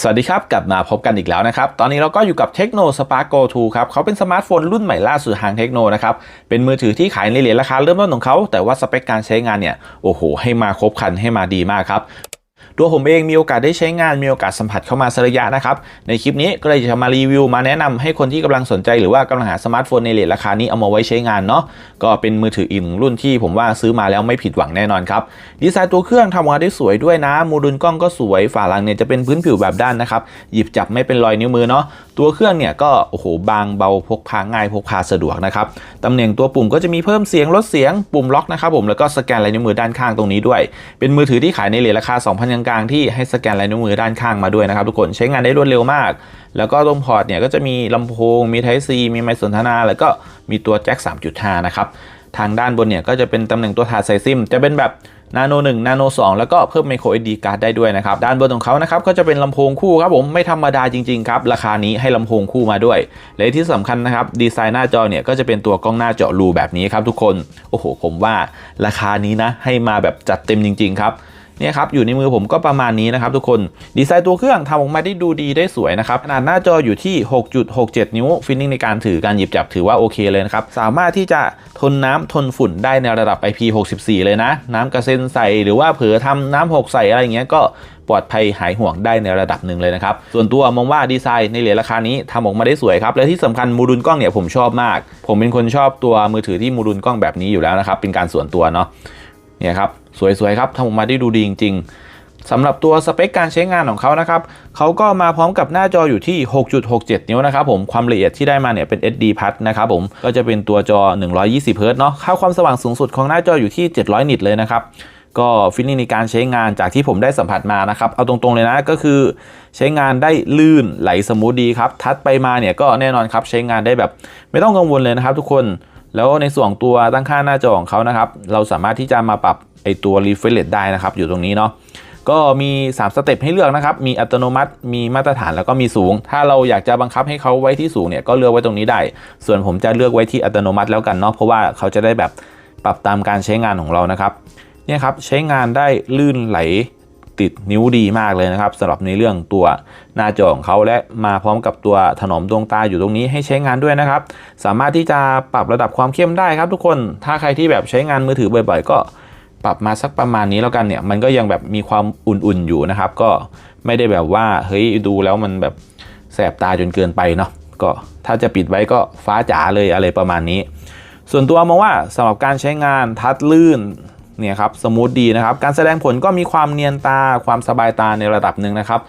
สวัสดีครับ กลับมาพบกันอีกแล้วนะครับ ตอนนี้เราก็อยู่กับเทคโนสปาร์โก2ครับ เขาเป็นสมาร์ทโฟนรุ่นใหม่ล่าสุดทางเทคโนนะครับ เป็นมือถือที่ขายในเหรียญราคาเริ่มต้นของเขา แต่ว่าสเปคการใช้งานเนี่ย โอ้โห ให้มาครบครันให้มาดีมากครับ ตัวผมเองมีโอกาสได้ใช้งานมีโอกาสสัมผัสเข้ามาสระยะนะครับ ในคลิปนี้ก็เลยจะมารีวิวมาแนะนำให้คนที่กำลังสนใจหรือว่ากำลังหาสมาร์ทโฟนในเรทราคานี้เอามาไว้ใช้งานเนาะก็เป็นมือถืออีกหนึ่งรุ่นที่ผมว่าซื้อมาแล้วไม่ผิดหวังแน่นอนครับดีไซน์ตัวเครื่องทำออกมาได้สวยด้วยนะโมดูลกล้องก็สวยฝาหลังเนี่ยจะเป็นพื้นผิวแบบด้านนะครับหยิบจับไม่เป็นรอยนิ้วมือเนาะตัวเครื่องเนี่ยก็โอ้โหบางเบาพกพาง่ายพกพาสะดวกนะครับตำแหน่งตัวปุ่มก็จะมีเพิ่มเสียงลดเสียงปุ่มล็อกนะครับผมแล้วก็สแกนลายนิ้วมือด้านข้างตรงนี้ด้วย เป็นมือถือที่ขายในเรทราคา2,000กลางที่ให้สแกนลายนิ้วมือด้านข้างมาด้วยนะครับทุกคนใช้งานได้รวดเร็วมาก แล้วก็ตรงพอร์ตเนี่ยก็จะมีลำโพง มี Type C มีไมค์สนทนา แล้วก็มีตัวแจ็ค3.5 นะครับ ทางด้านบนเนี่ยก็จะเป็นตำแหน่งตัวถาดใส่ซิม จะเป็นแบบนาโน1นาโน2แล้วก็เพิ่มไมโคร SD การ์ดได้ด้วยนะครับ ด้านบนของเขานะครับก็จะเป็นลำโพงคู่ครับผมไม่ธรรมดาจริงๆครับ ราคานี้ให้ลำโพงคู่มาด้วย และที่สำคัญนะครับ ดีไซน์หน้าจอเนี่ยก็จะเป็นตัวกล้องหน้าเจาะรูแบบนี้ครับทุกคน โอ้โหผมว่าราคานี้นะให้มาแบบจัดเต็มจริง ๆ ครับ เนี่ยครับอยู่ในมือผมก็ประมาณนี้นะครับทุกคนดีไซน์ตัวเครื่องทำออกมาได้ดูดีได้สวยนะครับขนาดหน้าจออยู่ที่ 6.67 นิ้วฟิลลิ่งในการถือการหยิบจับถือว่าโอเคเลยนะครับสามารถที่จะทนน้ำทนฝุ่นได้ในระดับ IP64 เลยนะ น้ำกระเซ็นใส่หรือว่าเผลอทำน้ำหกใส่อะไรเงี้ยก็ปลอดภัยหายห่วงได้ในระดับหนึ่งเลยนะครับ ส่วนตัวมองว่าดีไซน์ในเหรียญราคานี้ทำออกมาได้สวยครับ และที่สำคัญมูดูลกล้องเนี่ยผมชอบมาก ผมเป็นคนชอบตัวมือถือที่มูดูลกล้องแบบนี้อยู่แล้วนะครับ เป็นการส่วนตัวเนาะเนี่ยครับ สวยๆครับทำออกมาได้ดูดีจริง ๆสำหรับตัวสเปคการใช้งานของเขานะครับเขาก็มาพร้อมกับหน้าจออยู่ที่ 6.67 นิ้วนะครับผมความละเอียดที่ได้มาเนี่ยเป็น SD Plus นะครับผมก็จะเป็นตัวจอ 120 Hz เนาะค่าความสว่างสูงสุดของหน้าจออยู่ที่ 700 นิตเลยนะครับก็ฟินิในการใช้งานจากที่ผมได้สัมผัสมานะครับ เอาตรงๆเลยนะก็คือ ใช้งานได้ลื่นไหลสมูทดีครับ ทัดไปมาเนี่ยก็แน่นอนครับใช้งานได้แบบ ไม่ต้องกังวลเลยนะครับทุกคน แล้วในส่วนตัวตั้งค่าหน้าจอของเขานะครับ เราสามารถที่จะมาปรับไอตัว refresh rate ได้นะครับ อยู่ตรงนี้เนาะก็มี 3 สเต็ปให้เลือกนะครับ มีอัตโนมัติ มีมาตรฐานแล้วก็มีสูง ถ้าเราอยากจะบังคับให้เขาไว้ที่สูงเนี่ยก็เลือกไว้ตรงนี้ได้ ส่วนผมจะเลือกไว้ที่อัตโนมัติแล้วกันเนาะ เพราะว่าเขาจะได้แบบปรับตามการใช้งานของเรานะครับ เนี่ยครับใช้งานได้ลื่นไหล ติดนิ้วดีมากเลยนะครับสำหรับในเรื่องตัวหน้าจอของเขาและมาพร้อมกับตัวถนอมดวงตาอยู่ตรงนี้ให้ใช้งานด้วยนะครับ สามารถที่จะปรับระดับความเข้มได้ครับทุกคนถ้าใครที่แบบใช้งานมือถือบ่อย ๆ ก็ปรับมาสักประมาณนี้แล้วกันเนี่ยมันก็ยังแบบมีความอุ่นๆอยู่นะครับ ก็ไม่ได้แบบว่าเฮ้ยดูแล้วมันแบบแสบตาจนเกินไปเนาะก็ถ้าจะปิดไว้ก็ฟ้าจ๋าเลยอะไรประมาณนี้ ส่วนตัวมองว่าสำหรับการใช้งานทัดลื่น เนี่ยครับสมูทดีนะครับการแสดงผลก็มีความเนียนตาความสบายตาในระดับหนึ่งนะครับ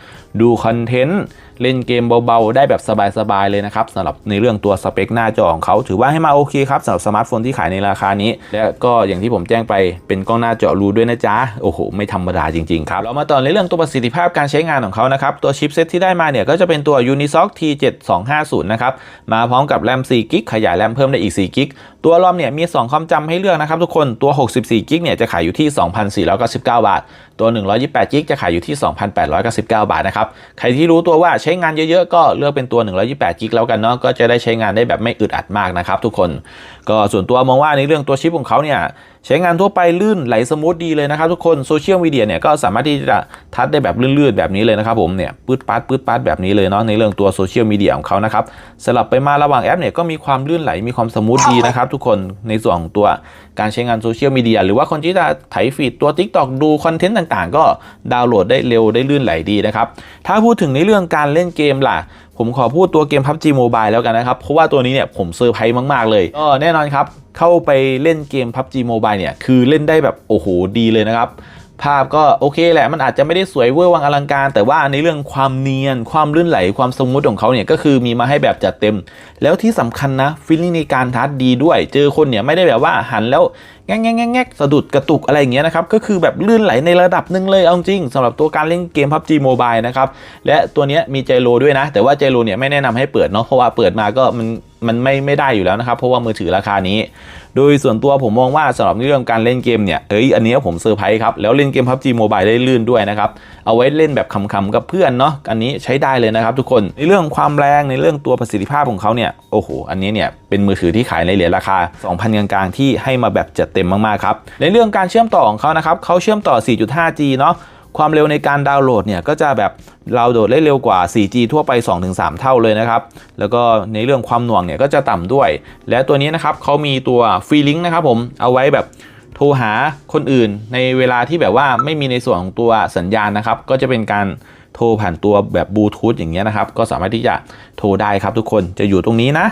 ดูคอนเทนต์ เล่นเกมเบาๆ ได้แบบสบายๆ เลยนะครับสำหรับในเรื่องตัวสเปคหน้าจอของเขาถือว่าให้มาโอเคครับสำหรับสมาร์ทโฟนที่ขายในราคานี้ และก็อย่างที่ผมแจ้งไปเป็นกล้องหน้าจอรูด้วยนะจ๊ะ โอ้โห ไม่ธรรมดาจริงๆครับ เรามาต่อในเรื่องตัวประสิทธิภาพการใช้งานของเขานะครับตัวชิปเซตที่ได้มาเนี่ยก็จะเป็นตัว Unisoc T7250 นะครับมาพร้อมกับแรม4กิกขยายแรมเพิ่มได้อีก4กิกตัวรอมเนี่ยมี 2 ความจำให้เลือกนะครับทุกคนตัว 64กิกเนี่ยจะขายอยู่ที่ 2,499 บาท ตัว 128กิกจะขายอยู่ที่ 2,899 บาทนะครับใครที่รู้ตัวว่าใช้งานเยอะๆ ก็เลือกเป็นตัว 128กิกแล้วกันเนาะก็จะได้ใช้งานได้แบบไม่อึดอัดมากนะครับทุกคนก็ส่วนตัวมองว่าในเรื่องตัวชิปของเขาเนี่ยใช้งานทั่วไปลื่นไหลสมูทดีเลยนะครับทุกคนโซเชียลมีเดียเนี่ยก็สามารถที่จะทัดได้แบบลื่นๆแบบนี้เลยนะครับผมเนี่ยปื๊ดปัดปื๊ดปัดแบบนี้เลยเนาะในเรื่องตัวโซเชียลมีเดียของเขานะครับสลับไปมาระหว่างแอปเนี่ยก็มีความลื่นไหลมีความสมูทดีนะครับทุกคนในส่วนของตัวการใช้งานโซเชียลมีเดียหรือว่าคนที่จะไถฟีดตัว TikTok ดูคอนเทนต์ต่างๆ ก็ดาวน์โหลดได้เร็วได้ลื่นไหลดีนะครับถ้าพูดถึงในเรื่องการเล่นเกมล่ะผมขอพูดตัวเกม PUBG Mobile แล้วกันนะครับ เพราะว่าตัวนี้เนี่ยผมเซอร์ไพรส์มาก ๆ เลยก็แน่นอนครับ เข้าไปเล่นเกม PUBG Mobile เนี่ย คือเล่นได้แบบ โอ้โห ดีเลยนะครับ ภาพก็โอเคแหละมันอาจจะไม่ได้สวยเวอร์วังอลังการ แต่ว่าในเรื่องความเนียน ความลื่นไหลความสมูทของเขาเนี่ยก็คือมีมาให้แบบจัดเต็ม แล้วที่สำคัญนะฟีลลิ่งในการทัดดีด้วย เจอคนเนี่ยไม่ได้แบบว่าหันแล้วแง่งแง่งแง่สะดุดกระตุกอะไรอย่างเงี้ยนะครับก็คือแบบลื่นไหลในระดับหนึ่งเลยเอาจริงสำหรับตัวการเล่นเกม PUBG Mobile นะครับและตัวเนี้ยมีเจโรด้วยนะ แต่ว่าเจโรเนี่ยไม่แนะนำให้เปิดเนาะเพราะว่าเปิดมาก็มัน มันไม่ไม่ได้อยู่แล้วนะครับ เพราะว่ามือถือราคานี้ โดยส่วนตัวผมมองว่าสำหรับเรื่องการเล่นเกมเนี่ยเอ้ยอันนี้ผมเซอร์ไพรส์ครับ แล้วเล่นเกม PUBG Mobile ได้ลื่นด้วยนะครับ เอาไว้เล่นแบบขำๆกับเพื่อนเนาะอันนี้ใช้ได้เลยนะครับทุกคนในเรื่องความแรงในเรื่องตัวประสิทธิภาพของเขาเนี่ยโอ้โหอันนี้เนี่ยเป็นมือถือที่ขายในเหรียญราคา 2,000กลางๆที่ให้มาแบบจัดเต็มมากๆครับในเรื่องการเชื่อมต่อของเขานะครับเขาเชื่อมต่อ 4.5G เนาะ ความเร็วในการดาวน์โหลดเนี่ยก็จะแบบดาโหลดได้เร็วกว่า 4G ทั่วไป 2-3 เท่าเลยนะครับ แล้วก็ในเรื่องความหน่วงเนี่ยก็จะต่ำด้วย และตัวนี้นะครับเขามีตัวฟรีลิงก์นะครับผมเอาไว้แบบโทรหาคนอื่นในเวลาที่แบบว่าไม่มีในส่วนของตัวสัญญาณนะครับ ก็จะเป็นการโทรผ่านตัวแบบบลูทูธอย่างเงี้ยนะครับ ก็สามารถที่จะโทรได้ครับทุกคนจะอยู่ตรงนี้นะ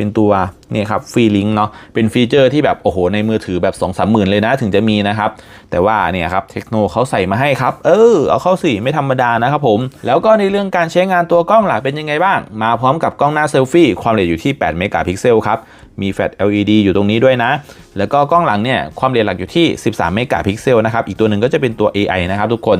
เป็นตัวเนี่ยครับฟรีลิงก์เนาะเป็นฟีเจอร์ที่แบบโอ้โหในมือถือแบบ2องสามหมื่นเลยนะถึงจะมีนะครับ แต่ว่าเนี่ยครับเทคโนเขาใส่มาให้ครับ เออ เอาเข้าสิไม่ธรรมดานะครับผม แล้วก็ในเรื่องการใช้งานตัวกล้องหลักเป็นยังไงบ้าง มาพร้อมกับกล้องหน้าเซลฟี่ความละเอียดอยู่ที่8เมกะพิกเซลครับมีแฟลช LED อยู่ตรงนี้ด้วยนะ แล้วก็กล้องหลังเนี่ยความละเอียดหลักอยู่ที่ 13เมกะพิกเซลนะครับอีกตัวหนึ่งก็จะเป็นตัว AI นะครับทุกคน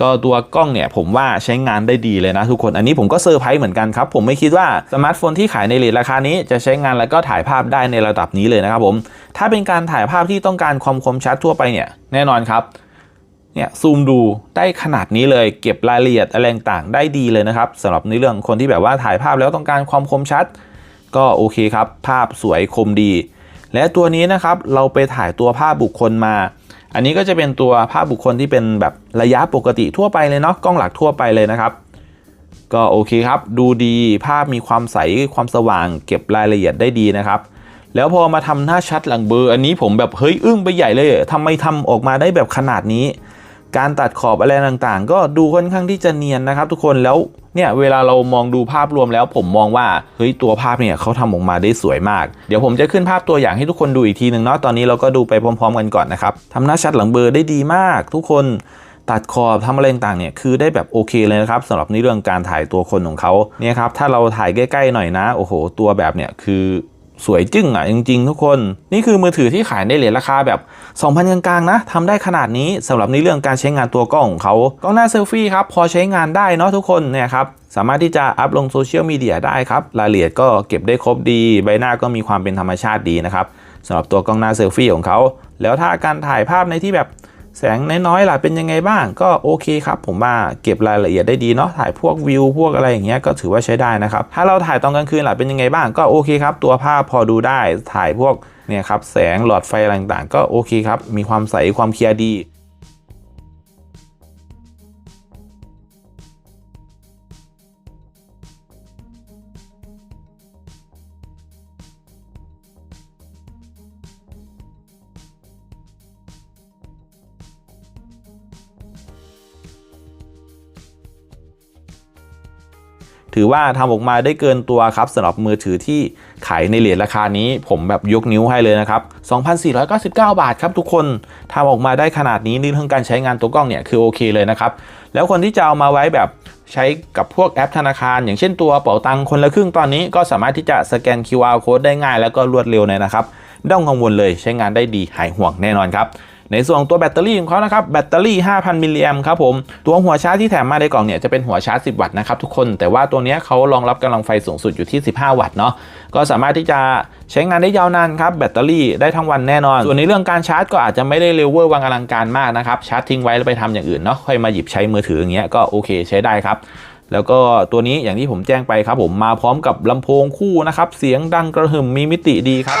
ก็ตัวกล้องเนี่ยผมว่าใช้งานได้ดีเลยนะทุกคนอันนี้ผมก็เซอร์ไพรส์เหมือนกันครับ ผมไม่คิดว่าสมาร์ทโฟนที่ขายในเรทราคานี้จะใช้งานแล้วก็ถ่ายภาพได้ในระดับนี้เลยนะครับผมถ้าเป็นการถ่ายภาพที่ต้องการความคมชัดทั่วไปเนี่ยแน่นอนครับเนี่ยซูมดูได้ขนาดนี้เลยเก็บรายละเอียดอะไรต่างได้ดีเลยนะครับสำหรับในเรื่องคนที่แบบว่าถ่ายภาพแล้วต้องการความคมชัด ก็โอเคครับ ภาพสวยคมดี และตัวนี้นะครับเราไปถ่ายตัวภาพบุคคลมา อันนี้ก็จะเป็นตัวภาพบุคคลที่เป็นแบบระยะปกติทั่วไปเลยเนาะกล้องหลักทั่วไปเลยนะครับ ก็โอเคครับ ดูดีภาพมีความใสความสว่าง เก็บรายละเอียดได้ดีนะครับ แล้วพอมาทำหน้าชัดหลังเบอร์อันนี้ผมแบบเฮ้ยอึ้งไปใหญ่เลยทำไมทำออกมาได้แบบขนาดนี้ การตัดขอบอะไรต่างๆ ก็ดูค่อนข้างที่จะเนียนนะครับ ทุกคนแล้ว เนี่ยเวลาเรามองดูภาพรวมแล้วผมมองว่าเฮ้ยตัวภาพเนี่ยเขาทำออกมาได้สวยมาก เดี๋ยวผมจะขึ้นภาพตัวอย่างให้ทุกคนดูอีกทีหนึ่งเนาะตอนนี้เราก็ดูไปพร้อม ๆ กันก่อนนะครับทำหน้าชัดหลังเบอร์ได้ดีมาก ทุกคนตัดขอบทำอะไรต่างเนี่ยคือได้แบบโอเคเลยนะครับสำหรับในเรื่องการถ่ายตัวคนของเขาเนี่ยครับถ้าเราถ่ายใกล้ๆหน่อยนะโอ้โห ตัวแบบเนี่ยคือ สวยจึ้งอะจริง ๆ ทุกคน นี่คือมือถือที่ขายในเหรียญราคาแบบ 2,000 กลางๆนะทำได้ขนาดนี้สำหรับในเรื่องการใช้งานตัวกล้องของเขากล้องหน้าเซลฟี่ครับพอใช้งานได้เนาะทุกคนเนี่ยครับสามารถที่จะอัพลงโซเชียลมีเดียได้ครับรายละเอียดก็เก็บได้ครบดี ใบหน้าก็มีความเป็นธรรมชาติดีนะครับสำหรับตัวกล้องหน้าเซลฟี่ของเขาแล้วถ้าการถ่ายภาพในที่แบบ แสงน้อยๆล่ะเป็นยังไงบ้างก็โอเคครับ ผมว่าเก็บรายละเอียดได้ดีเนาะถ่ายพวกวิวพวกอะไรอย่างเงี้ยก็ถือว่าใช้ได้นะครับ ถ้าเราถ่ายตอนกลางคืนล่ะเป็นยังไงบ้างก็โอเคครับ ตัวภาพพอดูได้ถ่ายพวกเนี่ยครับแสงหลอดไฟอะไรต่างๆ ก็โอเคครับมีความใสความเคลียร์ดี ถือว่าทำออกมาได้เกินตัวครับสำหรับมือถือที่ขายในเหรียญราคานี้ ผมแบบยกนิ้วให้เลยนะครับ 2,499 บาทครับทุกคนทำออกมาได้ขนาดนี้ในเรื่องการใช้งานตัวกล้องเนี่ยคือโอเคเลยนะครับ แล้วคนที่จะเอามาไว้แบบใช้กับพวกแอปธนาคาร อย่างเช่นตัวเป๋าตังคนละครึ่งตอนนี้ก็สามารถที่จะสแกน QR code ได้ง่าย แล้วก็รวดเร็วเลยนะครับไม่ต้องกังวลเลยใช้งานได้ดีหายห่วงแน่นอนครับ ในส่วนของตัวแบตเตอรี่ของเขานะครับแบตเตอรี่ 5,000 มิลลิแอมครับผมตัวหัวชาร์จที่แถมมาในกล่องเนี่ยจะเป็นหัวชาร์จ 10 วัตต์นะครับทุกคนแต่ว่าตัวนี้เขารองรับกำลังไฟสูงสุดอยู่ที่ 15 วัตต์เนาะก็สามารถที่จะใช้งานได้ยาวนานครับแบตเตอรี่ได้ทั้งวันแน่นอน ส่วนในเรื่องการชาร์จก็อาจจะไม่ได้เร็วเวอร์วังอลังการมากนะครับชาร์จทิ้งไว้แล้วไปทำอย่างอื่นเนาะค่อยมาหยิบใช้มือถืออย่างเงี้ยก็โอเคใช้ได้ครับแล้วก็ตัวนี้อย่างที่ผมแจ้งไปครับผมมาพร้อมกับลำโพงคู่นะครับ เสียงดังกระหึ่มมีมิติดีครับ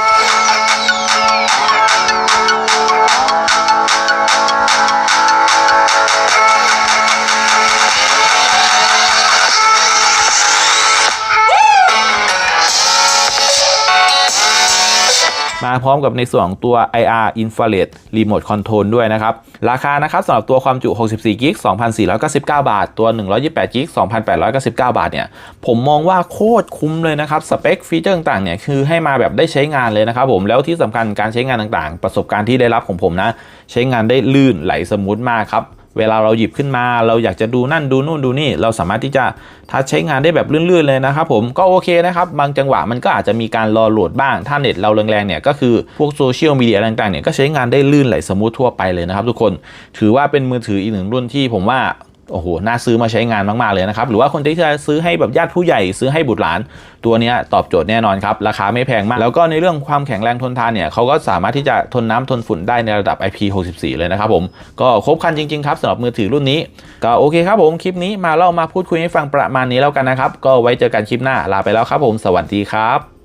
มาพร้อมกับในส่วนของตัว IR Infrared Remote Control ด้วยนะครับ ราคานะครับสำหรับตัวความจุ 64 g b 2,499 บาท ตัว 128 g b 2,899 บาทเนี่ย ผมมองว่าโคตรคุ้มเลยนะครับ สเปคฟีเจอร์ต่างๆเนี่ย คือให้มาแบบได้ใช้งานเลยนะครับผม แล้วที่สำคัญการใช้งานต่างๆ ประสบการณ์ที่ได้รับของผมนะ ใช้งานได้ลื่นไหลสมูทมากครับ เวลาเราหยิบขึ้นมา เราอยากจะดูนั่นดูนู่นดูนี่ เราสามารถที่จะทัชใช้งานได้แบบลื่นๆเลยนะครับผมก็โอเคนะครับ บางจังหวะมันก็อาจจะมีการรอโหลดบ้าง ถ้าเน็ตเราแรงๆเนี่ยก็คือพวกโซเชียลมีเดียต่างๆเนี่ยก็ใช้งานได้ลื่นไหลสมูททั่วไปเลยนะครับทุกคน ถือว่าเป็นมือถืออีกหนึ่งรุ่นที่ผมว่า โอ้โห น่าซื้อมาใช้งานมาก ๆ เลยนะครับ หรือว่าคนที่จะซื้อให้แบบญาติผู้ใหญ่ซื้อให้บุตรหลาน ตัวนี้ตอบโจทย์แน่นอนครับ ราคาไม่แพงมาก แล้วก็ในเรื่องความแข็งแรงทนทานเนี่ยเขาก็สามารถที่จะทนน้ำทนฝุ่นได้ในระดับ IP64 เลยนะครับผม ก็ครบครันจริง ๆ ครับสำหรับมือถือรุ่นนี้ ก็โอเคครับผม คลิปนี้มาเล่ามาพูดคุยให้ฟังประมาณนี้แล้วกันนะครับ ก็ไว้เจอกันคลิปหน้า ลาไปแล้วครับผม สวัสดีครับ